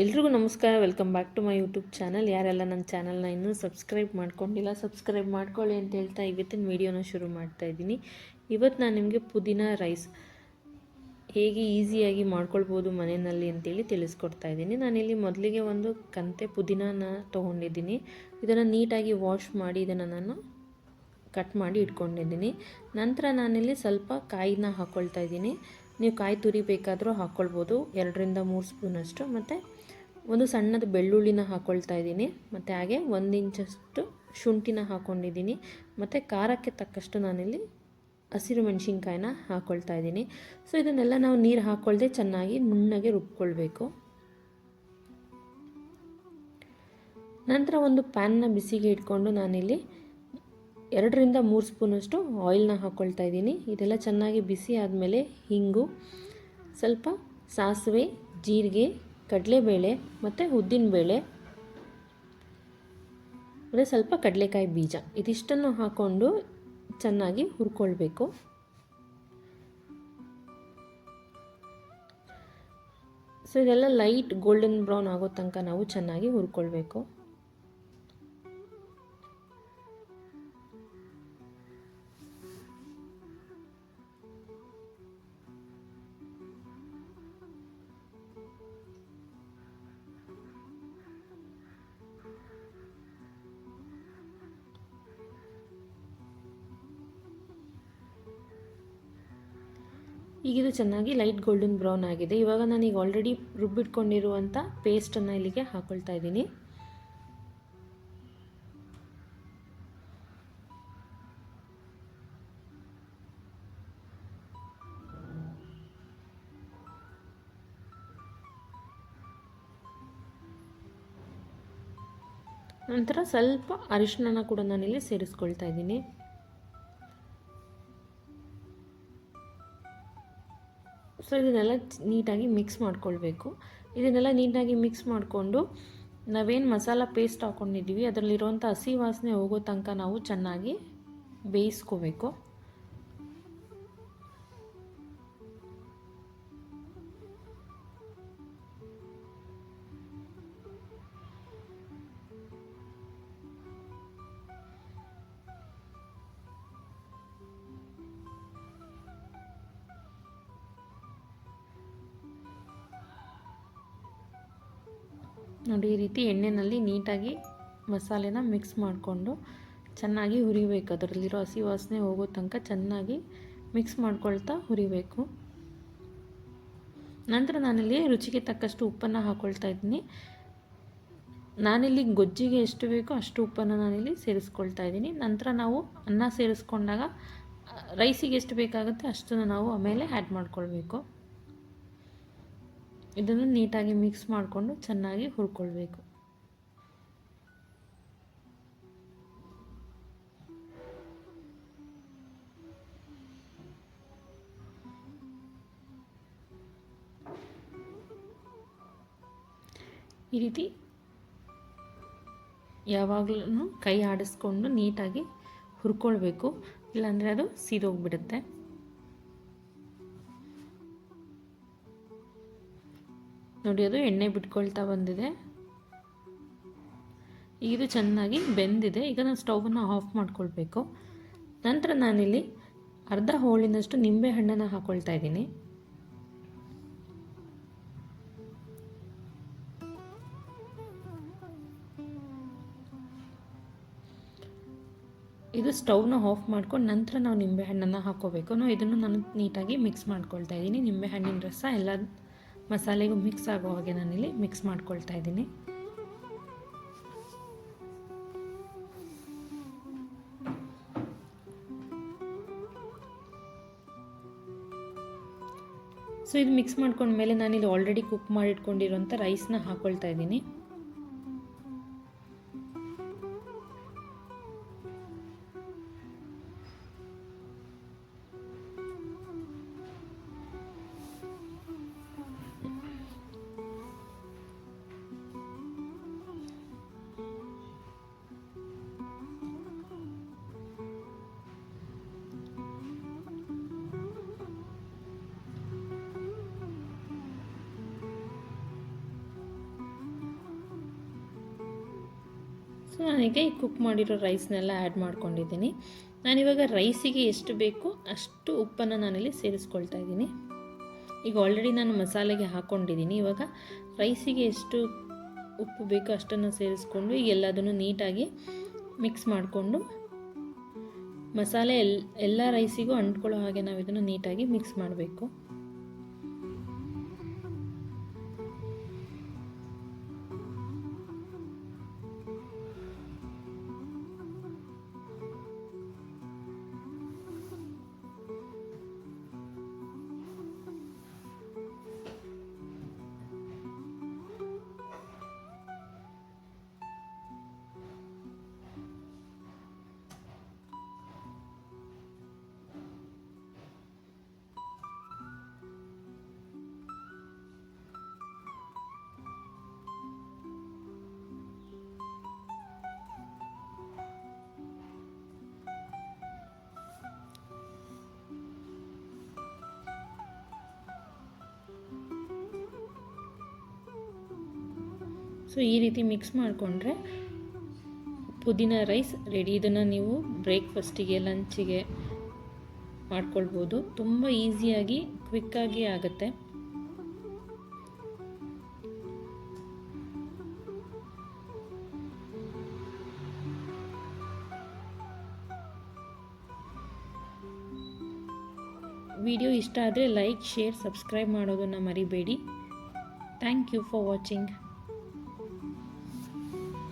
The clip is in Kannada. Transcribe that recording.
ಎಲ್ರಿಗೂ ನಮಸ್ಕಾರ welcome back to my YouTube channel ಯಾರೆಲ್ಲ ನನ್ನ ಚಾನಲ್ನ ಇನ್ನೂ ಸಬ್ಸ್ಕ್ರೈಬ್ ಮಾಡ್ಕೊಂಡಿಲ್ಲ ಸಬ್ಸ್ಕ್ರೈಬ್ ಮಾಡ್ಕೊಳ್ಳಿ ಅಂತ ಹೇಳ್ತಾ ಇವತ್ತಿನ ವೀಡಿಯೋನ ಶುರು ಮಾಡ್ತಾ ಇದ್ದೀನಿ. ಇವತ್ತು ನಾನು ನಿಮಗೆ ಪುದೀನ ರೈಸ್ ಹೇಗೆ ಈಸಿಯಾಗಿ ಮಾಡ್ಕೊಳ್ಬೋದು ಮನೆಯಲ್ಲಿ ಅಂತೇಳಿ ತಿಳಿಸ್ಕೊಡ್ತಾ ಇದ್ದೀನಿ. ನಾನಿಲ್ಲಿ ಮೊದಲಿಗೆ ಒಂದು ಕಂತೆ ಪುದೀನಾನ ತೊಗೊಂಡಿದ್ದೀನಿ. ಇದನ್ನು ನೀಟಾಗಿ ವಾಶ್ ಮಾಡಿ ಇದನ್ನು ನಾನು ಕಟ್ ಮಾಡಿ ಇಟ್ಕೊಂಡಿದ್ದೀನಿ. ನಂತರ ನಾನಿಲ್ಲಿ ಸ್ವಲ್ಪ ಕಾಯಿನ ಹಾಕ್ಕೊಳ್ತಾ ಇದ್ದೀನಿ. ನೀವು ಕಾಯಿ ತುರಿ ಬೇಕಾದರೂ ಹಾಕ್ಕೊಳ್ಬೋದು ಎರಡರಿಂದ ಮೂರು ಸ್ಪೂನಷ್ಟು ಮತ್ತು ಒಂದು ಸಣ್ಣದು ಬೆಳ್ಳುಳ್ಳಿನ ಹಾಕ್ಕೊಳ್ತಾ ಇದ್ದೀನಿ. ಮತ್ತು ಹಾಗೆ ಒಂದು ಇಂಚಷ್ಟು ಶುಂಠಿನ ಹಾಕ್ಕೊಂಡಿದ್ದೀನಿ ಮತ್ತು ಖಾರಕ್ಕೆ ತಕ್ಕಷ್ಟು ನಾನಿಲ್ಲಿ ಹಸಿರು ಮೆಣಸಿನ್ಕಾಯಿನ ಹಾಕ್ಕೊಳ್ತಾ ಇದ್ದೀನಿ. ಸೊ ಇದನ್ನೆಲ್ಲ ನಾವು ನೀರು ಹಾಕ್ಕೊಳ್ದೆ ಚೆನ್ನಾಗಿ ನುಣ್ಣಗೆ ರುಬ್ಕೊಳ್ಬೇಕು. ನಂತರ ಒಂದು ಪ್ಯಾನ್ನ ಬಿಸಿಗೆ ಇಟ್ಕೊಂಡು ನಾನಿಲ್ಲಿ ಎರಡರಿಂದ ಮೂರು ಸ್ಪೂನಷ್ಟು ಆಯಿಲ್ನ ಹಾಕ್ಕೊಳ್ತಾ ಇದ್ದೀನಿ. ಇದೆಲ್ಲ ಚೆನ್ನಾಗಿ ಬಿಸಿ ಆದಮೇಲೆ ಹಿಂಗು, ಸ್ವಲ್ಪ ಸಾಸಿವೆ, ಜೀರಿಗೆ, ಕಡಲೆಬೇಳೆ ಮತ್ತು ಉದ್ದಿನಬೇಳೆ ಮತ್ತು ಸ್ವಲ್ಪ ಕಡಲೆಕಾಯಿ ಬೀಜ. ಇದಿಷ್ಟನ್ನು ಹಾಕ್ಕೊಂಡು ಚೆನ್ನಾಗಿ ಹುರ್ಕೊಳ್ಬೇಕು. ಸೊ ಇದೆಲ್ಲ ಲೈಟ್ ಗೋಲ್ಡನ್ ಬ್ರೌನ್ ಆಗೋ ತನಕ ನಾವು ಚೆನ್ನಾಗಿ ಹುರ್ಕೊಳ್ಬೇಕು. ಈಗಿದು ಚೆನ್ನಾಗಿ ಲೈಟ್ ಗೋಲ್ಡನ್ ಬ್ರೌನ್ ಆಗಿದೆ. ಇವಾಗ ನಾನೀಗ ಆಲ್ರೆಡಿ ರುಬ್ಬಿಟ್ಕೊಂಡಿರುವಂಥ ಪೇಸ್ಟನ್ನು ಇಲ್ಲಿಗೆ ಹಾಕ್ಕೊಳ್ತಾ ಇದ್ದೀನಿ. ನಂತರ ಸ್ವಲ್ಪ ಅರಿಶಿನ ಕೂಡ ನಾನಿಲ್ಲಿ ಸೇರಿಸ್ಕೊಳ್ತಾ ಇದ್ದೀನಿ. ಸೊ ಇದನ್ನೆಲ್ಲ ನೀಟಾಗಿ ಮಿಕ್ಸ್ ಮಾಡ್ಕೊಳ್ಬೇಕು. ಇದನ್ನೆಲ್ಲ ನೀಟಾಗಿ ಮಿಕ್ಸ್ ಮಾಡಿಕೊಂಡು ನಾವೇನು ಮಸಾಲ ಪೇಸ್ಟ್ ಹಾಕ್ಕೊಂಡಿದ್ದೀವಿ ಅದರಲ್ಲಿರುವಂಥ ಹಸಿ ವಾಸನೆ ಹೋಗೋ ತನಕ ನಾವು ಚೆನ್ನಾಗಿ ಬೇಯಿಸ್ಕೋಬೇಕು. ನೋಡಿ, ಈ ರೀತಿ ಎಣ್ಣೆಯಲ್ಲಿ ನೀಟಾಗಿ ಮಸಾಲೆನ ಮಿಕ್ಸ್ ಮಾಡಿಕೊಂಡು ಚೆನ್ನಾಗಿ ಹುರಿಬೇಕು. ಅದರಲ್ಲಿರೋ ಹಸಿ ವಾಸನೆ ಹೋಗೋ ತನಕ ಚೆನ್ನಾಗಿ ಮಿಕ್ಸ್ ಮಾಡ್ಕೊಳ್ತಾ ಹುರಿಬೇಕು. ನಂತರ ನಾನಿಲ್ಲಿ ರುಚಿಗೆ ತಕ್ಕಷ್ಟು ಉಪ್ಪನ್ನು ಹಾಕ್ಕೊಳ್ತಾ ಇದ್ದೀನಿ. ನಾನಿಲ್ಲಿ ಗೊಜ್ಜಿಗೆ ಎಷ್ಟು ಬೇಕೋ ಅಷ್ಟು ಉಪ್ಪನ್ನು ನಾನಿಲ್ಲಿ ಸೇರಿಸ್ಕೊಳ್ತಾ ಇದ್ದೀನಿ. ನಂತರ ನಾವು ಅನ್ನ ಸೇರಿಸ್ಕೊಂಡಾಗ ರೈಸಿಗೆ ಎಷ್ಟು ಬೇಕಾಗುತ್ತೆ ಅಷ್ಟನ್ನು ನಾವು ಆಮೇಲೆ ಆ್ಯಡ್ ಮಾಡ್ಕೊಳ್ಬೇಕು. ಇದನ್ನು ನೀಟಾಗಿ ಮಿಕ್ಸ್ ಮಾಡಿಕೊಂಡು ಚೆನ್ನಾಗಿ ಹುರ್ಕೊಳ್ಬೇಕು. ಈ ರೀತಿ ಯಾವಾಗಲೂ ಕೈ ಆಡಿಸ್ಕೊಂಡು ನೀಟಾಗಿ ಹುರ್ಕೊಳ್ಬೇಕು. ಇಲ್ಲಾಂದರೆ ಅದು ಸೀದೋಗ್ಬಿಡುತ್ತೆ. ನೋಡಿ, ಅದು ಎಣ್ಣೆ ಬಿಟ್ಕೊಳ್ತಾ ಬಂದಿದೆ. ಇದು ಚೆನ್ನಾಗಿ ಬೆಂದಿದೆ. ಈಗ ನಾನು ಸ್ಟೌವನ್ನು ಆಫ್ ಮಾಡ್ಕೊಳ್ಬೇಕು. ನಂತರ ನಾನಿಲ್ಲಿ ಅರ್ಧ ಹೋಳಿನಷ್ಟು ನಿಂಬೆ ಹಣ್ಣನ್ನು ಹಾಕ್ಕೊಳ್ತಾ ಇದ್ದೀನಿ. ಇದು ಸ್ಟವ್ನ ಆಫ್ ಮಾಡ್ಕೊಂಡು ನಂತರ ನಾವು ನಿಂಬೆ ಹಣ್ಣನ್ನು ಹಾಕೋಬೇಕು. ನಾವು ಇದನ್ನು ನಾನು ನೀಟಾಗಿ ಮಿಕ್ಸ್ ಮಾಡ್ಕೊಳ್ತಾ ಇದ್ದೀನಿ. ನಿಂಬೆ ಹಣ್ಣಿನ ರಸ ಎಲ್ಲ ಮಸಾಲೆಗೂ ಮಿಕ್ಸ್ ಆಗೋ ಹಾಗೆ ನಾನಿಲ್ಲಿ ಮಿಕ್ಸ್ ಮಾಡ್ಕೊಳ್ತಾ ಇದ್ದೀನಿ. ಸೊ ಇದು ಮಿಕ್ಸ್ ಮಾಡ್ಕೊಂಡ್ಮೇಲೆ ನಾನಿಲ್ಲಿ ಆಲ್ರೆಡಿ ಕುಕ್ ಮಾಡಿಟ್ಕೊಂಡಿರೋಂಥ ರೈಸ್ನ ಹಾಕ್ಕೊಳ್ತಾ ಇದ್ದೀನಿ. ಸೊ ನಾನೀಗ ಈ ಕುಕ್ ಮಾಡಿರೋ ರೈಸ್ನೆಲ್ಲ ಆ್ಯಡ್ ಮಾಡ್ಕೊಂಡಿದ್ದೀನಿ. ನಾನಿವಾಗ ರೈಸಿಗೆ ಎಷ್ಟು ಬೇಕು ಅಷ್ಟು ಉಪ್ಪನ್ನು ನಾನಿಲ್ಲಿ ಸೇರಿಸ್ಕೊಳ್ತಾ ಇದ್ದೀನಿ. ಈಗ ಆಲ್ರೆಡಿ ನಾನು ಮಸಾಲೆಗೆ ಹಾಕ್ಕೊಂಡಿದ್ದೀನಿ ಇವಾಗ ರೈಸಿಗೆ ಎಷ್ಟು ಉಪ್ಪು ಬೇಕೋ ಅಷ್ಟನ್ನು ಸೇರಿಸ್ಕೊಂಡು ಈಗ ಎಲ್ಲದನ್ನು ನೀಟಾಗಿ ಮಿಕ್ಸ್ ಮಾಡಿಕೊಂಡು ಮಸಾಲೆ ಎಲ್, ಎಲ್ಲ ರೈಸಿಗೂ ಅಂಟ್ಕೊಳ್ಳೋ ಹಾಗೆ ನಾವು ಇದನ್ನು ನೀಟಾಗಿ ಮಿಕ್ಸ್ ಮಾಡಬೇಕು. ಸೊ ಈ ರೀತಿ ಮಿಕ್ಸ್ ಮಾಡಿಕೊಂಡ್ರೆ ಪುದೀನ ರೈಸ್ ರೆಡಿ. ಇದನ್ನು ನೀವು ಬ್ರೇಕ್ಫಾಸ್ಟಿಗೆ, ಲಂಚಿಗೆ ಮಾಡ್ಕೊಳ್ಬೋದು. ತುಂಬ ಈಸಿಯಾಗಿ ಕ್ವಿಕ್ಕಾಗಿ ಆಗುತ್ತೆ. ವಿಡಿಯೋ ಇಷ್ಟ ಆದರೆ ಲೈಕ್, ಶೇರ್, ಸಬ್ಸ್ಕ್ರೈಬ್ ಮಾಡೋದನ್ನು ಮರಿಬೇಡಿ. Thank you for watching.